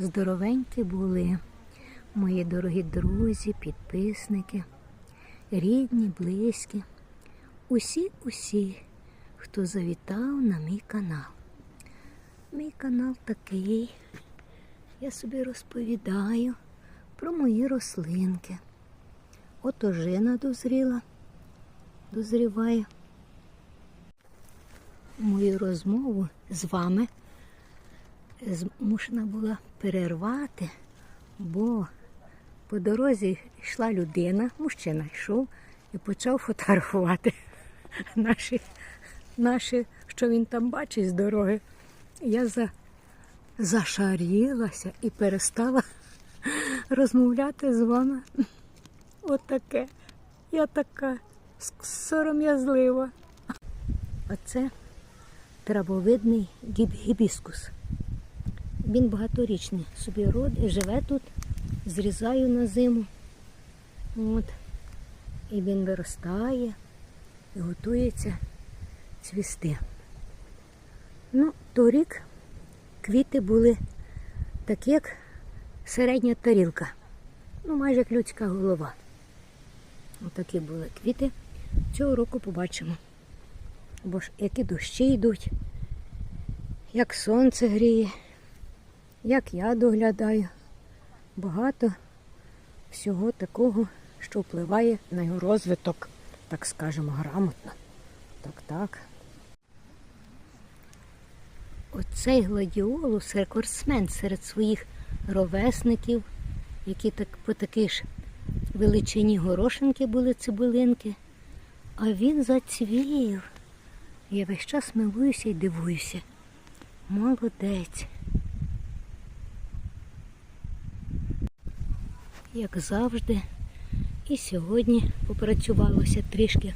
здоровенькі були, мої дорогі друзі, підписники, рідні, близькі, усі, усі, хто завітав на мій канал. Мій канал такий. Я собі розповідаю про мої рослинки. От ожина дозріла, дозріває. Мою розмову з вами змушена була перервати, бо по дорозі йшла людина, мужчина йшов і почав фотографувати наші, наші що він там бачить з дороги. Я за, зашарілася і перестала розмовляти з вами. Отаке. Я така сором'язлива. Оце травовидний гіб- гібіскус. Він багаторічний. Собі род, живе тут, зрізаю на зиму. От. І він виростає і готується цвісти. Ну, торік квіти були такі, як середня тарілка. Ну, майже як людська голова. Отакі були квіти. Цього року побачимо. Бо ж які дощі йдуть, як сонце гріє, як я доглядаю. Багато всього такого, що впливає на його розвиток, так скажемо, грамотно. Так, так. Оцей гладіолус рекордсмен серед своїх ровесників, які так по такій ж величині горошинки були цибулинки. А він зацвів. Я весь час милуюся і дивуюся. Молодець. Як завжди, і сьогодні попрацювалося трішки.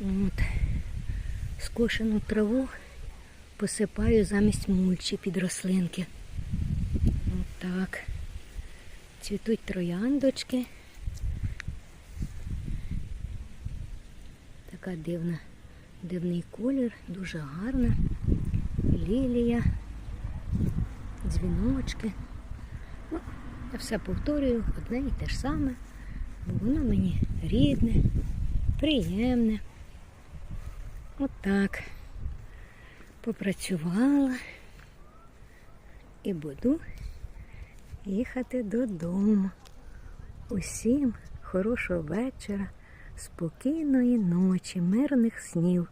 От. Скошену траву посипаю замість мульчі під рослинки. От так. Цвітуть трояндочки. Така дивна, дивний колір, дуже гарна. Лілія, дзвіночки. Я все повторюю одне і те ж саме, бо воно мені рідне, приємне. От так. Попрацювала і буду їхати додому. Усім хорошого вечора, спокійної ночі, мирних снів.